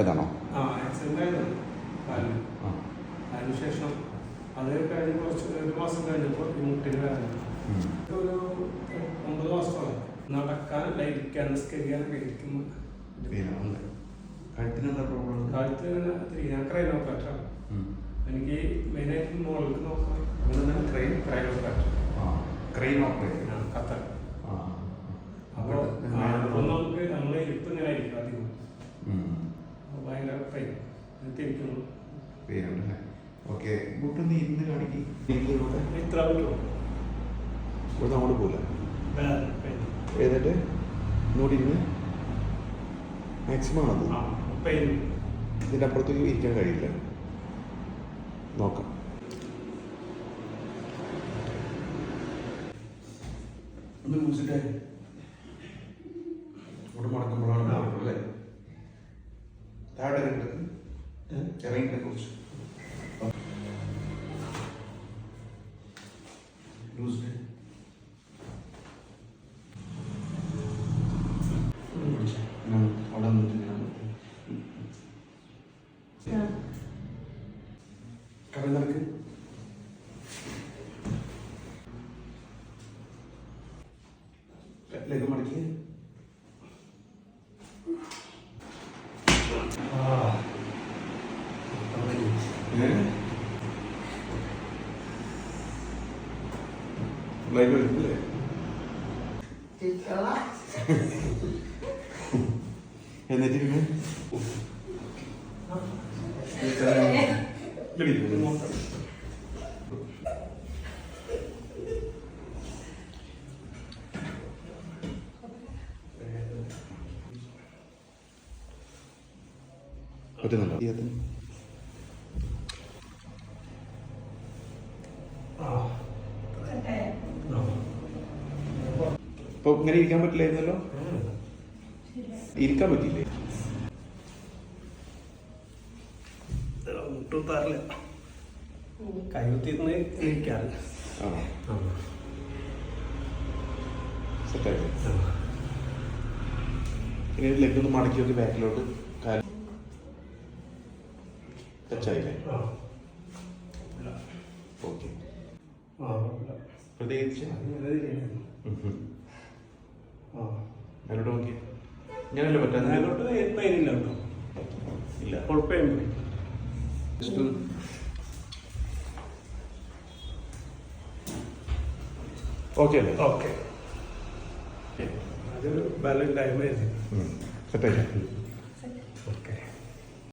ഏതാണോ? അതിനുശേഷം അത് കഴിഞ്ഞ് കുറച്ച് ഒരു മാസം കഴിഞ്ഞപ്പോൾ ഈ മുട്ടിന് വേദന. ഉം. ഒരു ഒമ്പത് മാസമാണ് നടക്കാൻ ലൈക്കാൻ കാലത്ത് ഇങ്ങനെ തിരി- ഞാൻ ക്രൈൻ ഓപ്പറേറ്ററാണ് എനിക്ക് മെയിനായിട്ട് മുകളിലേക്ക് നോക്കാം ക്രൈൻ ക്രൈൻ ഓപ്പറേറ്റർ ആ ക്രെയിൻ പേരുണ്ടല്ലേ? ഓക്കെ. നീ കാണിക്കും. ഇത്ര ഇവിടെ അങ്ങോട്ട് പോകില്ല ഏതായിട്ട് ഇങ്ങോട്ട് ഇരുന്ന്? മാക്സിമം അത് ഇതിന്റെ അപ്പുറത്തേക്ക് ഇരിക്കാൻ കഴിയില്ല. നോക്കാം. ഒന്ന് ഇവിടെ മടക്കുമ്പോഴാണ് അല്ലേ? താഴെ ഇറങ്ങിട്ട് കുറിച്ച്. അവിടെ നിനക്ക് ലെഗ് മടക്കി ലൈവ് എടുത്തില്ലേ എന്നിട്ട് പിന്നെ പറ്റുന്നുണ്ടോ ഇപ്പൊ ഇങ്ങനെ ഇരിക്കാൻ പറ്റില്ലായിരുന്നല്ലോ? ഇരിക്കാൻ പറ്റില്ലേ മുട്ടൂത്താറില്ല ഇരിക്കാറില്ല സെറ്റായി ഇനി ലെഗ് ഒന്ന് മടക്കി നോക്കി ബാക്കിലോട്ട്. കാൽ. ടച്ചായില്ലേ? ഓക്കെ. പ്രത്യേകിച്ച് അതിലോട്ട് നോക്കി ഞാനല്ലേ പറ്റാത്ത പെയിനില്ല കേട്ടോ. ഇല്ല. കുഴപ്പമില്ല. ഓക്കെ അല്ലേ? ഓക്കെ. അതൊരു ബാലൻസ് ടൈം സെറ്റായി. ഓക്കെ.